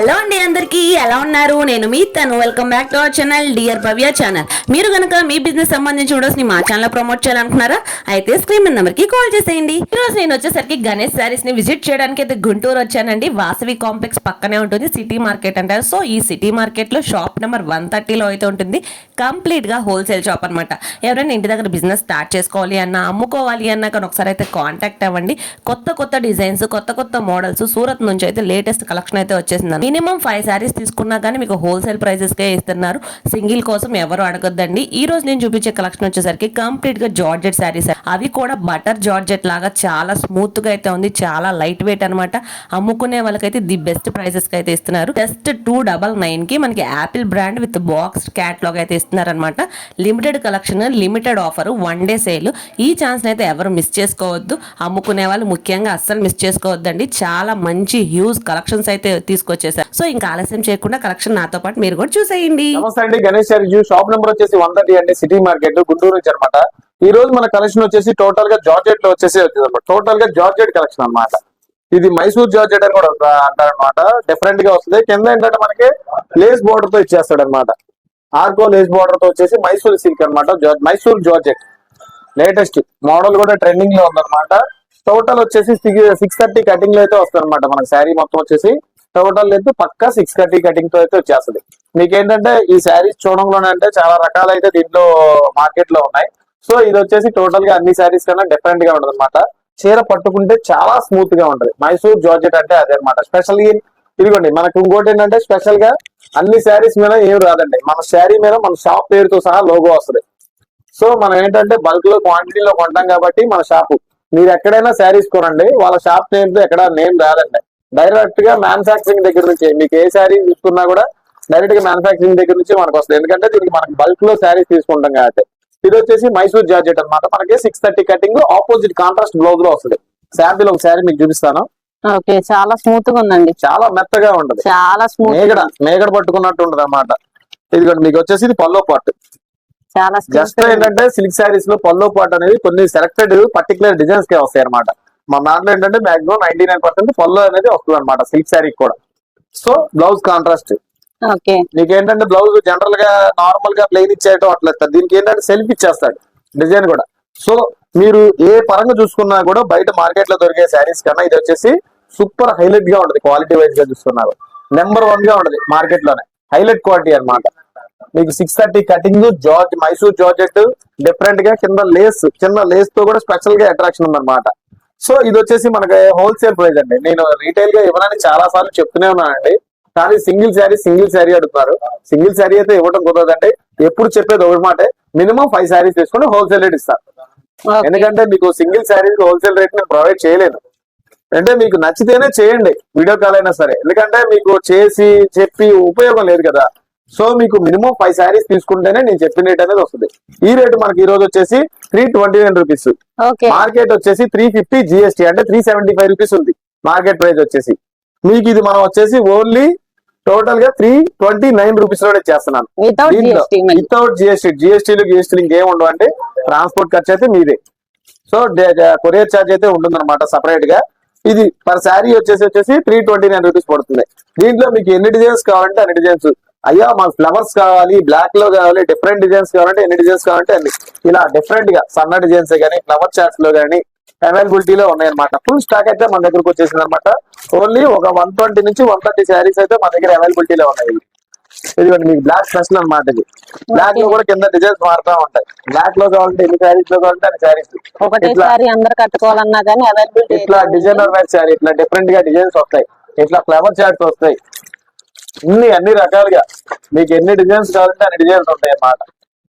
Hello అండి అందరికీ ఎలా ఉన్నారు? నేను మీ తను. Welcome back to our channel dear Bhavya channel మీరు కనుక మీ బిజినెస్ సంబంధించి వీడియోస్ని మా ఛానల్ ప్రమోట్ చేయాలనుకున్నారా అయితే స్క్రీన్ నెంబర్కి కాల్ చేసేయండి. ఈరోజు నేను వచ్చేసరికి గణేష్ శారీస్ని విజిట్ చేయడానికి అయితే గుంటూరు వచ్చానండి. వాసవి కాంప్లెక్స్ పక్కనే ఉంటుంది సిటీ మార్కెట్ అంటారు. సో ఈ సిటీ మార్కెట్లో షాప్ నెంబర్ వన్ థర్టీలో అయితే ఉంటుంది. కంప్లీట్గా హోల్సేల్ షాప్ అనమాట ఎవరైనా ఇంటి దగ్గర బిజినెస్ స్టార్ట్ చేసుకోవాలి అన్నా అమ్ముకోవాలి అన్నా కానీ ఒకసారి అయితే కాంటాక్ట్ అవ్వండి. కొత్త కొత్త డిజైన్స్ కొత్త కొత్త మోడల్స్ సూరత్ నుంచి అయితే లేటెస్ట్ కలెక్షన్ అయితే వచ్చేసింది మినిమం ఫైవ్ శారీస్ తీసుకున్నా కానీ మీకు హోల్సేల్ ప్రైజెస్కే ఇస్తున్నారు. సింగిల్ కోసం ఎవరు అడగొద్దండి. ఈ రోజు నేను చూపించే కలెక్షన్ వచ్చేసరికి కంప్లీట్గా జార్జెట్ శారీస్. అవి కూడా బటర్ జార్జెట్ లాగా చాలా స్మూత్గా అయితే ఉంది. చాలా లైట్ వెయిట్ అన్నమాట. అమ్ముకునే వాళ్ళకైతే ది బెస్ట్ ప్రైసెస్కి అయితే ఇస్తున్నారు. జస్ట్ టూ డబల్ నైన్కి మనకి Apple brand with box catalogue అయితే ఇస్తున్నారు అనమాట limited collection limited offer one day sale. ఈ ఛాన్స్ అయితే ఎవరు మిస్ చేసుకోవద్దు. అమ్ముకునే వాళ్ళు ముఖ్యంగా అస్సలు మిస్ చేసుకోవద్దండి. చాలా మంచి హ్యూజ్ కలెక్షన్స్ అయితే తీసుకొచ్చేసారు. సో ఇంకా ఆలస్యం చేయకుండా కలెక్షన్ నాతో పాటు మీరు కూడా చూసేయండి. నమస్తే అండి గణేష్ రివ్యూ షాప్ నెంబర్ వచ్చేసి వన్ థర్టీ అండి సిటీ మార్కెట్ గుంటూరు నుంచి అనమాట. ఈ రోజు మన కలెక్షన్ వచ్చేసి టోటల్గా జార్జెట్లో వచ్చేసి వచ్చింది అనమాట టోటల్గా జార్జెట్ కలెక్షన్ అన్నమాట. ఇది మైసూర్ జార్జెట్ అని కూడా అంటారు అనమాట డిఫరెంట్గా వస్తుంది. కింద ఏంటంటే మనకి లేస్ బోర్డర్తో ఇచ్చేస్తాడు అనమాట ఆర్కో లేస్ బోర్డర్తో వచ్చేసి మైసూర్ సిల్క్ అనమాట మైసూర్ జార్జెట్. లేటెస్ట్ మోడల్ కూడా ట్రెండింగ్లో ఉందన్నమాట. టోటల్ వచ్చేసి సిక్స్ థర్టీ కటింగ్లో అయితే వస్తుంది అనమాట మనకి శారీ మొత్తం వచ్చేసి టోటల్ లెంత్ పక్కా సిక్స్ కట్టి కటింగ్తో అయితే వచ్చేస్తుంది. మీకు ఏంటంటే ఈ శారీస్ చూడంలోనే అంటే చాలా రకాలు అయితే దీంట్లో మార్కెట్లో ఉన్నాయి. సో ఇది వచ్చేసి టోటల్గా అన్ని శారీస్ కన్నా డిఫరెంట్గా ఉంటుంది అనమాట చీర పట్టుకుంటే చాలా స్మూత్గా ఉంటది. మైసూర్ జార్జెట్ అంటే అదే అనమాట స్పెషల్ ఇదిగోండి మనకు ఇంకోటి ఏంటంటే స్పెషల్గా అన్ని శారీస్ మీద ఏం రాదండి. మన శారీ మీద మన షాప్ పేరుతో సహా లోగో వస్తుంది. సో మనం ఏంటంటే బల్క్లో క్వాంటిటీలో కొంటాం కాబట్టి మన షాపు మీరు ఎక్కడైనా శారీస్ కొనండి వాళ్ళ షాప్ నేమ్ ఎక్కడ నేమ్ రాదండి. డైరెక్ట్గా మ్యానుఫాక్చరింగ్ దగ్గర నుంచి మీకు ఏ శారీ తీసుకున్నా కూడా డైరెక్ట్గా మ్యానుఫాక్చరింగ్ దగ్గర నుంచి మనకు వస్తుంది. ఎందుకంటే దీనికి మనకి బల్క్లో శారీస్ తీసుకుంటాం కాబట్టి. ఇది వచ్చేసి మైసూర్ జార్జెట్ అన్నమాట. మనకి six thirty cutting opposite contrast బ్లౌజ్లో వస్తుంది. శాంపిల్ ఒక శారీ మీకు చూపిస్తాను. ఓకే చాలా స్మూత్గా ఉందండి. చాలా మెత్తగా ఉంటది. చాలా స్మూత్ మేగడ మేగడ పట్టుకున్నట్టు ఉంటది అన్నమాట. ఇదిగోండి మీకు వచ్చేసి ఇది పల్లో పార్ట్ చాలా జస్ట్ ఏంటంటే సిల్క్ శారీస్లో పల్లో పాట్ అనేది కొన్ని సెలెక్టెడ్ పర్టికులర్ డిజైన్స్ కే వస్తాయి అనమాట మన దాంట్లో ఏంటంటే maximum ninety nine percent pallu అనేది వస్తుంది అనమాట సిల్క్ శారీ కూడా. So blouse contrast okay. నీకు ఏంటంటే బ్లౌజ్ జనరల్గా నార్మల్గా ప్లెయిన్ ఇచ్చేయటం అట్లా. దీనికి ఏంటంటే సెల్ఫ్ ఇచ్చేస్తాడు డిజైన్ కూడా. సో మీరు ఏ పరంగా చూసుకున్నా కూడా బయట మార్కెట్లో దొరికే శారీస్ కన్నా ఇది వచ్చేసి సూపర్ హైలైట్గా ఉంటది క్వాలిటీ వైజ్గా చూసుకున్నారు నెంబర్ వన్గా ఉంటది మార్కెట్లోనే. హైలైట్ క్వాలిటీ అన్నమాట. మీకు six thirty cutting George Mysore georgette డిఫరెంట్గా కింద లేస్ చిన్న లేస్తో కూడా స్పెషల్గా అట్రాక్షన్ ఉందన్నమాట. సో ఇది వచ్చేసి మనకి హోల్సేల్ ప్రైస్ అండి. నేను రీటైల్గా ఇవ్వడానికి చాలా సార్లు చెప్తూనే ఉన్నానండి. కానీ సింగిల్ శారీ సింగిల్ శారీ అడుగుతున్నారు. సింగిల్ శారీ అయితే ఇవ్వడం కుదరదండి. ఎప్పుడు చెప్పేది ఒకటి మాట మినిమం ఫైవ్ శారీస్ తీసుకొని హోల్సేల్ రేట్ ఇస్తాను ఎందుకంటే మీకు సింగిల్ శారీ హోల్సేల్ రేట్ నేను ప్రొవైడ్ చేయలేను. అంటే మీకు నచ్చితేనే చేయండి. వీడియో కాల్ అయినా సరే. ఎందుకంటే మీకు చేసి చెప్పి ఉపయోగం లేదు కదా. సో మీకు మినిమం ఫైవ్ శారీస్ తీసుకుంటేనే నేను చెప్పిన రేట్ అనేది వస్తుంది. ఈ రేటు మనకి ఈ రోజు వచ్చేసి three twenty nine rupees market వచ్చేసి త్రీ ఫిఫ్టీ జిఎస్టీ అంటే త్రీ సెవెంటీ ఫైవ్ రూపీస్ ఉంది. మార్కెట్ ప్రైస్ వచ్చేసి. మీకు ఇది మనం వచ్చేసి ఓన్లీ టోటల్గా త్రీ ట్వంటీ నైన్ రూపీస్లోనే చేస్తున్నాను. వితౌట్ జిఎస్టీ జిఎస్టీలు జిఎస్టీలు ఇంకేం ఉండవు అంటే ట్రాన్స్పోర్ట్ ఖర్చు అయితే మీదే. సో కొరియర్ ఛార్జ్ అయితే ఉంటుంది అనమాట సపరేట్గా. ఇది పర్ శారీ వచ్చేసి వచ్చేసి త్రీ ట్వంటీ నైన్ రూపీస్ పడుతుంది. దీంట్లో మీకు ఎన్ని డిజైన్స్ కావాలంటే అన్ని డిజైన్స్ అయ్యా మాకు ఫ్లవర్స్ కావాలి బ్లాక్లో కావాలి డిఫరెంట్ డిజైన్స్ కావాలంటే ఎన్ని డిజైన్స్ కావాలంటే అన్ని. ఇలా డిఫరెంట్గా సన్న డిజైన్స్ కానీ ఫ్లవర్ చార్ట్స్లో కానీ అవైలబిలిటీలో ఉన్నాయన్నమాట. ఫుల్ స్టాక్ అయితే మన దగ్గరకు వచ్చేసింది అనమాట ఓన్లీ ఒక వన్ ట్వంటీ నుంచి వన్ థర్టీ శారీస్ అయితే మన దగ్గర అవైలబిలిటీలో ఉన్నాయి. ఇదిగోండి మీకు బ్లాక్ స్పెషల్ అనమాట ఇది. బ్లాక్లో కూడా కింద డిజైన్స్ మారుతా ఉంటాయి. బ్లాక్లో కావాలంటే ఎన్ని శారీస్లో కావాలంటే అన్ని శారీస్ ఇట్లా ఒకటేసారి అందరు కట్టుకోవాలన్నా కానీ అవైలబిలిటీ ఇట్లా డిజైనర్ వేర్ శారీ ఇట్లా డిఫరెంట్గా డిజైన్స్ వస్తాయి. ఇట్లా ఫ్లవర్ చార్ట్స్ వస్తాయి. ఇన్ని అన్ని రకాలుగా. మీకు ఎన్ని డిజైన్స్ కావాలంటే అన్ని డిజైన్స్ ఉంటాయి అన్నమాట.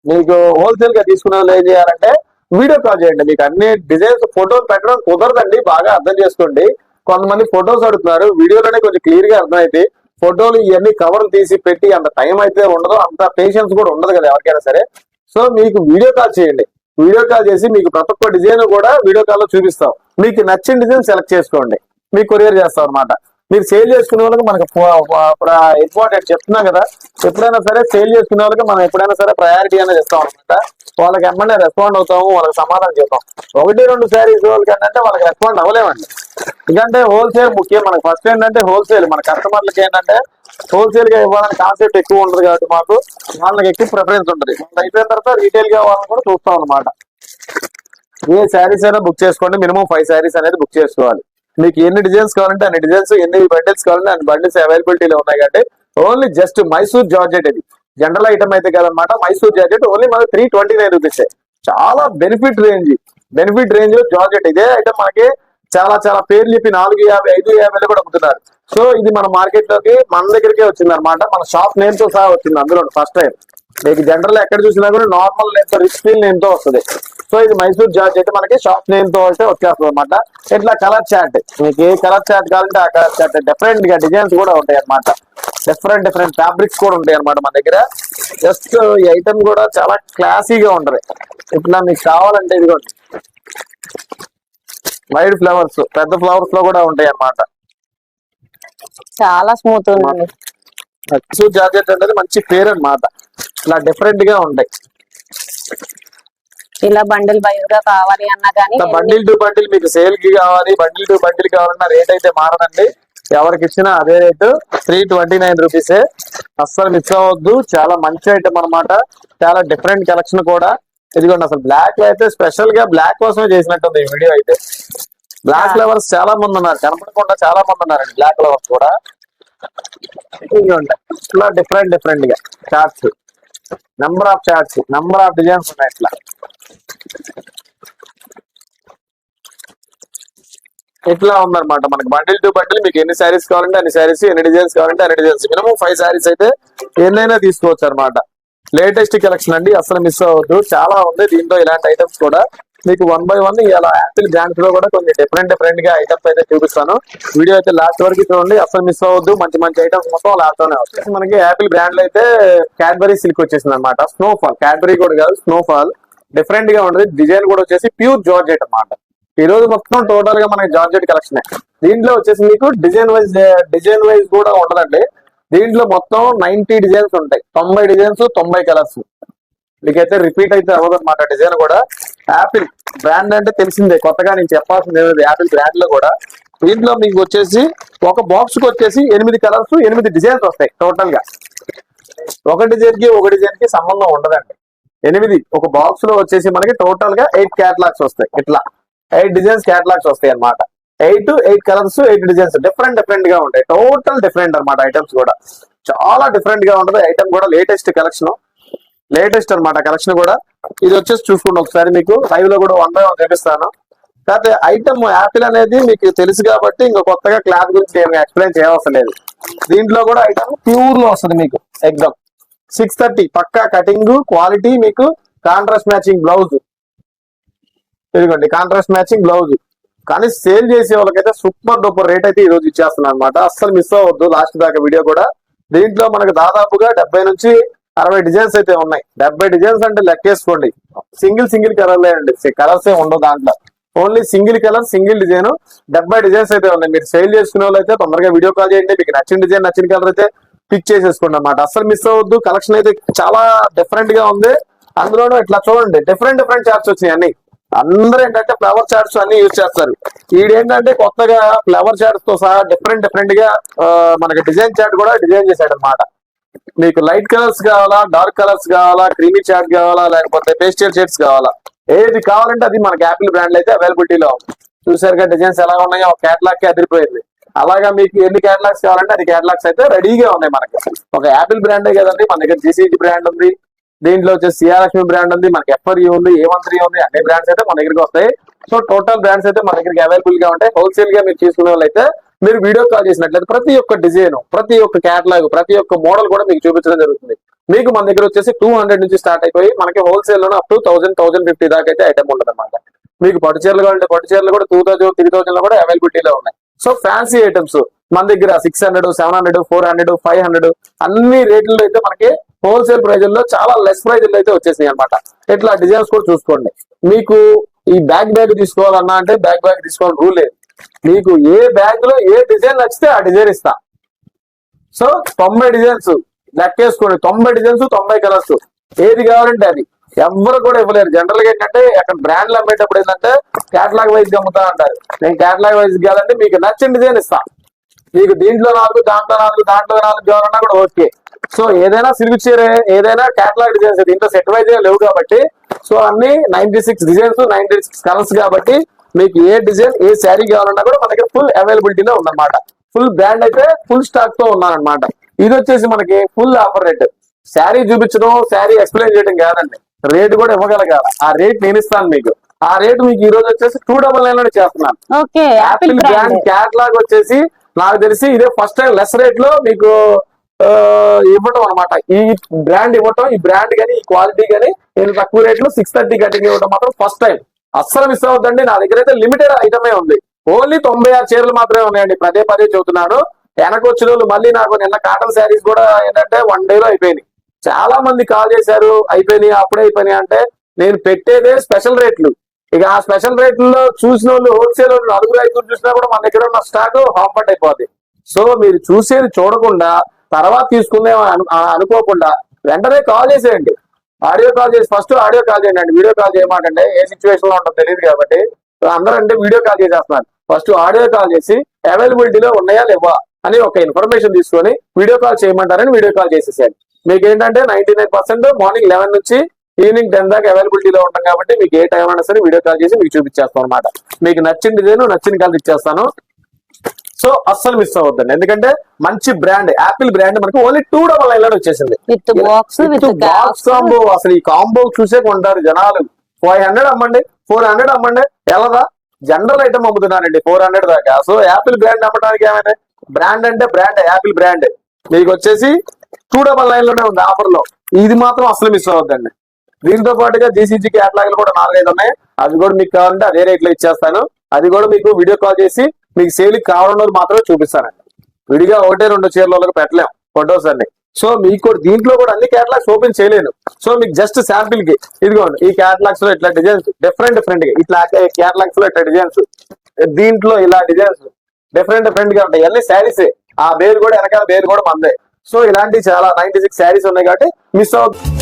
మీకు హోల్సేల్గా తీసుకునే వాళ్ళు ఏం చేయాలంటే వీడియో కాల్ చేయండి. మీకు అన్ని డిజైన్స్ ఫోటోలు పెట్టడం కుదరదండి. బాగా అర్థం చేసుకోండి. కొంతమంది ఫొటోస్ అడుగుతున్నారు. వీడియోలోనే కొంచెం క్లియర్గా అర్థమైతే ఫోటోలు ఇవన్నీ కవర్లు తీసి పెట్టి అంత టైం అయితే ఉండదు. అంత పేషెన్స్ కూడా ఉండదు కదా ఎవరికైనా సరే. సో మీకు వీడియో కాల్ చేయండి. వీడియో కాల్ చేసి మీకు ప్రతి ఒక్క డిజైన్ కూడా వీడియో కాల్లో చూపిస్తాం. మీకు నచ్చిన డిజైన్ సెలెక్ట్ చేసుకోండి. మీకు కొరియర్ చేస్తాం అనమాట మీరు సేల్ చేసుకునే వాళ్ళకి మనకి ఇంపార్టెంట్ చెప్తున్నాం కదా. ఎప్పుడైనా సరే సేల్ చేసుకునే వాళ్ళకి మనం ఎప్పుడైనా సరే ప్రయారిటీ అనేది ఇస్తాం అనమాట వాళ్ళకి ఎమ్మనే రెస్పాండ్ అవుతాము వాళ్ళకి సమాధానం చెప్తాం. ఒకటి రెండు శారీస్ వాళ్ళకి ఏంటంటే వాళ్ళకి రెస్పాండ్ అవ్వలేమండి. ఎందుకంటే హోల్సేల్ ముఖ్యం. మనకి ఫస్ట్ ఏంటంటే హోల్సేల్ మన కస్టమర్లకి ఏంటంటే హోల్సేల్గా ఇవ్వాలని కాన్సెప్ట్ ఎక్కువ ఉండదు కాబట్టి మాకు వాళ్ళకి ఎక్కువ ప్రిఫరెన్స్ ఉంటుంది. మనది అయిపోయిన తర్వాత రీటైల్గా ఇవ్వాలని కూడా చూస్తాం అనమాట ఏ శారీస్ అయినా బుక్ చేసుకోండి. మినిమం ఫైవ్ శారీస్ అనేది బుక్ చేసుకోవాలి. మీకు ఎన్ని డిజైన్స్ కావాలంటే అన్ని డిజైన్స్ ఎన్ని బండిల్స్ కావాలంటే అన్ని బండిల్స్ అవైలబిలిటీలో ఉన్నాయి కాబట్టి ఓన్లీ జస్ట్ మైసూర్ జార్జెట్ ఇది. జనరల్ ఐటమ్ అయితే కాదనమాట మైసూర్ జార్జెట్ ఓన్లీ మనకి త్రీ ట్వంటీ నైన్ రూపీస్ చాలా బెనిఫిట్ రేంజ్ బెనిఫిట్ రేంజ్లో జార్జెట్ ఇదే ఐటమ్ మనకి చాలా చాలా పేర్లు చెప్పి నాలుగు యాభై ఐదు యాభైలో కూడా అమ్ముతున్నారు. సో ఇది మన మార్కెట్లోకి మన దగ్గరికే వచ్చింది అనమాట మన షాప్ నేమ్తో సహా వచ్చింది అందులో ఫస్ట్ టైం మీకు జనరల్ ఎక్కడ చూసినా కూడా నార్మల్ నేమ్తో రిచ్ ఫీల్ నేమ్తో వస్తుంది. సో ఇది మైసూర్ జార్జ్ అయితే మనకి షాప్ నేమ్తో అయితే వచ్చేస్తుంది అనమాట ఇట్లా కలర్ చాట్ మీకు ఏ కలర్ చాట్ కావాలంటే ఆ కలర్ చాట్ డిఫరెంట్గా డిజైన్స్ కూడా ఉంటాయి అనమాట డిఫరెంట్ డిఫరెంట్ ఫ్యాబ్రిక్స్ కూడా ఉంటాయి అనమాట మన దగ్గర. జస్ట్ ఈ ఐటమ్ కూడా చాలా క్లాసీగా ఉంటది. ఇట్లా మీకు కావాలంటే ఇదిగోండి. వైట్ ఫ్లవర్స్ పెద్ద ఫ్లవర్స్లో కూడా ఉంటాయి అన్నమాట. చాలా స్మూత్ మైసూర్ జార్జెట్ అనేది మంచి పేరు అన్నమాట. ఇలా డిఫరెంట్గా ఉంటాయి. ఇలా బండిల్ వైజ్గా కావాలి అన్నా కానీ బండిల్ టు బండిల్ మీకు సేల్కి కావాలి బండిల్ టు బండిల్ కావాలన్నా రేట్ అయితే మారదండి. ఎవరికి ఇచ్చినా అదే rate three twenty nine rupees అస్సలు మిస్ అవ్వద్దు. చాలా మంచి ఐటమ్ అన్నమాట. చాలా డిఫరెంట్ కలెక్షన్ కూడా. ఇదిగోండి అసలు బ్లాక్లో అయితే స్పెషల్గా బ్లాక్ కోసమే చేసినట్టుంది ఈ వీడియో అయితే. బ్లాక్ లవర్స్ చాలా మంది ఉన్నారు. కనపడకుండా చాలా మంది ఉన్నారండి బ్లాక్ లవర్స్ కూడా. ఇదిగోండి ఇట్లా డిఫరెంట్ డిఫరెంట్గా. Charts number of charts number of designs ఉన్నాయి ఇట్లా. ఇట్లా ఉందన్నమాట? మనకి బండిల్ టు బండిల్ మీకు ఎన్ని శారీస్ కావాలంటే అన్ని శారీస్ ఎన్ని డిజైన్స్ కావాలంటే అన్ని డిజైన్స్. మినిమం ఫైవ్ శారీస్ అయితే ఎన్నైనా తీసుకోవచ్చు అనమాట లేటెస్ట్ కలెక్షన్ అండి అసలు మిస్ అవ్వద్దు. చాలా ఉంది దీంట్లో ఇలాంటి ఐటమ్స్ కూడా. మీకు వన్ బై వన్ ఇలా యాపిల్ బ్రాండ్స్లో కూడా కొన్ని డిఫరెంట్ డిఫరెంట్గా ఐటమ్స్ అయితే చూపిస్తాను. వీడియో అయితే లాస్ట్ వరకు చూడండి అసలు మిస్ అవ్వద్దు. మంచి మంచి ఐటమ్స్ మొత్తం లాస్ట్లోనే వస్తాయి. మనకి యాపిల్ బ్రాండ్లో అయితే క్యాడ్బరీ సిల్క్ వచ్చేసింది అనమాట స్నోఫాల్ క్యాడ్బరీ కూడా కాదు స్నోఫాల్ డిఫరెంట్గా ఉంటుంది డిజైన్ కూడా వచ్చేసి ప్యూర్ జార్జెట్ అన్నమాట. ఈ రోజు మొత్తం టోటల్గా మనకి జార్జెట్ కలెక్షన్ దీంట్లో వచ్చేసి మీకు డిజైన్ వైజ్ డిజైన్ వైజ్ కూడా ఉండదండి దీంట్లో మొత్తం నైన్టీ డిజైన్స్ ఉంటాయి. తొంభై డిజైన్స్ తొంభై కలర్స్ మీకైతే రిపీట్ అయితే అవ్వదు అనమాట డిజైన్ కూడా. యాపిల్ బ్రాండ్ అంటే తెలిసిందే కొత్తగా నేను చెప్పాల్సింది ఏమైంది యాపిల్ బ్రాండ్లో కూడా. దీంట్లో మీకు వచ్చేసి ఒక బాక్స్కి వచ్చేసి ఎనిమిది కలర్స్ ఎనిమిది డిజైన్స్ వస్తాయి టోటల్గా. ఒక డిజైన్కి ఒక డిజైన్కి సంబంధం ఉండదండి. ఎనిమిది ఒక బాక్స్లో వచ్చేసి మనకి టోటల్గా ఎయిట్ క్యాటలాగ్స్ వస్తాయి. ఇట్లా. ఎయిట్ డిజైన్స్ క్యాటలాగ్స్ వస్తాయి అన్నమాట. Eight eight colours eight designs different డిఫరెంట్గా ఉంటాయి. టోటల్ డిఫరెంట్ అనమాట ఐటమ్స్ కూడా. చాలా డిఫరెంట్గా ఉంటుంది. ఐటమ్ కూడా లేటెస్ట్ కలెక్షన్ లేటెస్ట్ అన్నమాట కలెక్షన్ కూడా. ఇది వచ్చేసి చూసుకోండి ఒకసారి మీకు. లైవ్లో కూడా వన్ బై వన్ చూపిస్తాను. కాకపోతే ఐటమ్ యాపిల్ అనేది మీకు తెలుసు కాబట్టి ఇంకా కొత్తగా క్లాత్ గురించి ఏమి ఎక్స్ప్లెయిన్ చేయవలసిన లేదు. దీంట్లో కూడా ఐటమ్ ప్యూర్లో వస్తుంది మీకు. ఎగ్జామ్ సిక్స్ థర్టీ పక్కా కటింగ్ క్వాలిటీ మీకు కాంట్రాస్ట్ మ్యాచింగ్ బ్లౌజ్ ఇదిగోండి కాంట్రాస్ట్ మ్యాచింగ్ బ్లౌజ్ కానీ సేల్ చేసే వాళ్ళకైతే సూపర్ డూపర్ రేట్ అయితే ఈ రోజు ఇచ్చేస్తున్నాను అనమాట అస్సలు మిస్ అవ్వద్దు లాస్ట్ దాకా వీడియో కూడా. దీంట్లో మనకు దాదాపుగా డెబ్బై నుంచి అరవై డిజైన్స్ అయితే ఉన్నాయి. డెబ్బై డిజైన్స్ అంటే లెక్కేసుకోండి. సింగిల్ సింగిల్ కలర్లే అండి. కలర్స్ ఏ ఉండవు దాంట్లో. Only single colour single design డెబ్బై డిజైన్స్ అయితే ఉన్నాయి. మీరు సేల్ చేసుకునే వాళ్ళు అయితే తొందరగా వీడియో కాల్ చేయండి. మీకు నచ్చిన డిజైన్ నచ్చిన కలర్ అయితే పిక్ చేసేసుకోండి అనమాట అస్సలు మిస్ అవ్వద్దు. కలెక్షన్ అయితే చాలా డిఫరెంట్గా ఉంది. అందులోనూ ఇట్లా చూడండి. డిఫరెంట్ డిఫరెంట్ చార్ట్స్ వచ్చినాయి అన్ని. అందరూ ఏంటంటే ఫ్లవర్ చార్ట్స్ అన్ని యూజ్ చేస్తారు. ఈడేంటంటే కొత్తగా ఫ్లవర్ చార్ట్స్తో సహా డిఫరెంట్ డిఫరెంట్గా మనకి డిజైన్ చార్ట్ కూడా డిజైన్ చేశాడు అనమాట మీకు లైట్ కలర్స్ కావాలా డార్క్ కలర్స్ కావాలా క్రీమీ చార్ట్ కావాలా లేకపోతే పేస్టల్ షేడ్స్ కావాలా? ఏది కావాలంటే అది మనకి యాపిల్ బ్రాండ్ అయితే అవైలబిలిటీలో ఉంది. చూసారుగా డిజైన్స్ ఎలా ఉన్నాయో ఒక క్యాటలాగ్కి అదిరిపోయింది. అలాగా మీకు ఎన్ని క్యాటలాగ్స్ కావాలంటే అది క్యాటలాగ్స్ అయితే రెడీగా ఉన్నాయి మనకి. ఒక యాపిల్ బ్రాండే కదండి మన దగ్గర జీసీజీ బ్రాండ్ ఉంది. దీంట్లో వచ్చేసి సిఆర్ఎస్మి బ్రాండ్ ఉంది మనకి ఎఫ్ఆర్యూ ఉంది ఏ వన్ త్రీ ఉంది అన్ని బ్రాండ్స్ అయితే మన దగ్గరికి వస్తాయి. సో టోటల్ బ్రాండ్స్ అయితే మన దగ్గరికి అవైలబుల్గా ఉంటాయి. హోల్సేల్గా మీరు తీసుకునే వాళ్ళైతే మీరు వీడియో కాల్ చేసినట్లయితే ప్రతి ఒక్క డిజైన్ ప్రతి ఒక్క క్యాటలాగ్ ప్రతి ఒక్క మోడల్ కూడా మీకు చూపించడం జరుగుతుంది. మీకు మన దగ్గర వచ్చేసి టూ హండ్రెడ్ నుంచి స్టార్ట్ అయిపోయి మనకి హోల్సేల్లోనే up to thousand thousand fifty దాకా అయితే ఐటమ్ ఉండదు అనమాట మీకు పట్టు చీరలు కావాలంటే పట్టు చీరలు కూడా టూ థౌసండ్ త్రీ థౌసండ్లో కూడా అవైలబిలిటీలో ఉన్నాయి. సో ఫ్యాన్సీ ఐటమ్స్ మన దగ్గర six hundred seven hundred four hundred five hundred అన్ని రేట్లలో అయితే మనకి హోల్సేల్ ప్రైజుల్లో చాలా లెస్ ప్రైజులు అయితే వచ్చేసినాయి అనమాట ఇట్లా డిజైన్స్ కూడా చూసుకోండి. మీకు ఈ బ్యాగ్ బ్యాగ్ తీసుకోవాలన్నా అంటే బ్యాగ్ బ్యాగ్ తీసుకోవాలని రూల్ లేదు. మీకు ఏ బ్యాగ్లో ఏ డిజైన్ నచ్చితే ఆ డిజైన్ ఇస్తా. సో తొంభై డిజైన్స్ లెక్కేసుకోండి. తొంభై డిజైన్స్ తొంభై కలర్స్ ఏది కావాలంటే అది. ఎవరు కూడా ఇవ్వలేరు. జనరల్గా ఏంటంటే అక్కడ బ్రాండ్లు అమ్మేటప్పుడు ఏంటంటే కేటలాగ్ వైజ్ అమ్ముతా అంటారు. నేను కేటలాగ్ వైజ్ కావాలంటే మీకు నచ్చిన డిజైన్ ఇస్తా. మీకు దీంట్లో నాలుగు దాంట్లో నాలుగు దాంట్లో నాలుగు కావాలన్నా కూడా ఓకే. సో ఏదైనా సిల్క్ చీర ఏదైనా కేటలాగ్ డిజైన్స్ దీంట్లో సెట్ వైజ్ లేవు కాబట్టి సో అన్ని ninety six designs ninety six colours కాబట్టి మీకు ఏ డిజైన్ ఏ శారీ కావాలన్నా కూడా మన దగ్గర ఫుల్ అవైలబిలిటీలో ఉందన్నమాట. ఫుల్ బ్రాండ్ అయితే ఫుల్ స్టాక్తో ఉన్నారనమాట ఇది వచ్చేసి మనకి ఫుల్ ఆఫర్ రేట్ శారీ చూపించడం శారీ ఎక్స్ప్లెయిన్ చేయడం కాదండి. రేట్ కూడా ఇవ్వగలగాల. ఆ రేట్ నేను ఇస్తాను మీకు. ఆ రేట్ మీకు ఈ రోజు వచ్చేసి టూ డబల్ నైన్లో చేస్తున్నాను. యాపిల్ బ్రాండ్ బ్రాండ్ క్యాటలాగ్ వచ్చేసి నాకు తెలిసి ఇదే ఫస్ట్ టైం లెస్ రేట్లో మీకు ఇవ్వటం అనమాట ఈ బ్రాండ్ ఇవ్వటం ఈ బ్రాండ్ గానీ ఈ క్వాలిటీ గానీ నేను తక్కువ రేట్లో సిక్స్ థర్టీ కటింగ్ ఇవ్వడం మాత్రం ఫస్ట్ టైం అస్సలు మిస్ అవ్వద్దండి. నా దగ్గర అయితే లిమిటెడ్ ఐటమే ఉంది. ఓన్లీ తొంభై ఆరు చీరలు మాత్రమే ఉన్నాయండి. పదే పదే చెబుతున్నాను వెనక వచ్చిన వాళ్ళు మళ్ళీ నాకు నిన్న కాటన్ శారీస్ కూడా ఏంటంటే వన్ డే లో అయిపోయినాయి. చాలా మంది కాల్ చేశారు అయిపోయినాయి అప్పుడే అయిపోయినాయి అంటే నేను పెట్టేదే స్పెషల్ రేట్లు ఇక ఆ స్పెషల్ రేట్లలో చూసిన వాళ్ళు హోల్సేల్ వాళ్ళు నలుగురు ఐదుగురు చూసినా కూడా మన దగ్గర ఉన్న స్టాక్ హాంపట్ అయిపోద్ది. సో మీరు చూసేది చూడకుండా తర్వాత తీసుకుందాం అనుకోకుండా వెంటనే కాల్ చేసేయండి. ఆడియో కాల్ చేసి ఫస్ట్ ఆడియో కాల్ చేయండి అండి వీడియో కాల్ చేయమాకండి. ఏ సిచ్యువేషన్లో ఉంటుందో తెలియదు కాబట్టి అందరూ అంటే వీడియో కాల్ చేసేస్తున్నారు. ఫస్ట్ ఆడియో కాల్ చేసి అవైలబిలిటీలో ఉన్నాయా లేవా అని ఒక ఇన్ఫర్మేషన్ తీసుకొని వీడియో కాల్ చేయమంటారని వీడియో కాల్ చేసేసాను మీకు ఏంటంటే ninety nine percent morning eleven నుంచి ఈవినింగ్ టెన్ దాకా అవైలబిలిటీలో ఉంటాం కాబట్టి మీకు ఏ టైం అయినా సరే వీడియో కాల్ చేసి మీకు చూపించేస్తాం అనమాట మీకు నచ్చిన డిజైన్ నచ్చిన కలర్ ఇచ్చేస్తాను. సో అస్సలు మిస్ అవ్వద్దండి. ఎందుకంటే మంచి బ్రాండ్ యాపిల్ బ్రాండ్ మనకి ఓన్లీ టూ డబల్ నైన్లో వచ్చేసింది బాక్స్ కాంబో అసలు ఈ కాంబో చూసే కొంటారు జనాలు. ఫైవ్ హండ్రెడ్ అమ్మండి ఫోర్ హండ్రెడ్ అమ్మండి ఎలాదా జనరల్ ఐటమ్ అమ్ముతున్నారండి ఫోర్ హండ్రెడ్ దాకా. సో యాపిల్ బ్రాండ్ అమ్మడానికి ఏమైనా బ్రాండ్ అంటే బ్రాండ్ యాపిల్ బ్రాండ్. మీకు వచ్చేసి టూ డబల్ నైన్లోనే ఉంది ఆఫర్లో ఇది మాత్రం అసలు మిస్ అవ్వద్దండి. దీంతో పాటుగా జీసీజీ క్యాటలాగ్ కూడా నాలుగైదు ఉన్నాయి. అవి కూడా మీకు కావాలంటే అదే రేట్లో ఇచ్చేస్తాను. అది కూడా మీకు వీడియో కాల్ చేసి మీకు సేల్ కావాలన్నది మాత్రమే చూపిస్తానండి. విడిగా ఒకటే రెండు చీరల పెట్టలేము ఫొటోస్ అన్ని. సో మీకు కూడా దీంట్లో కూడా అన్ని క్యాటలాగ్స్ ఓపెన్ చేయలేను. సో మీకు జస్ట్ శాంపిల్కి ఇదిగోండి ఈ క్యాటలాగ్స్లో ఇట్లా డిజైన్స్ డిఫరెంట్ డిఫరెంట్గా. ఇట్లా క్యాటలాగ్స్లో ఇట్లా డిజైన్స్ దీంట్లో ఇలా డిజైన్స్ డిఫరెంట్ డిఫరెంట్గా ఉంటాయి. అన్ని శారీస్ ఆ పేరు కూడా వెనకాల పేరు కూడా మందే. సో ఇలాంటి చాలా నైన్టీ సిక్స్ శారీస్ ఉన్నాయి కాబట్టి మిస్ అవుతుంది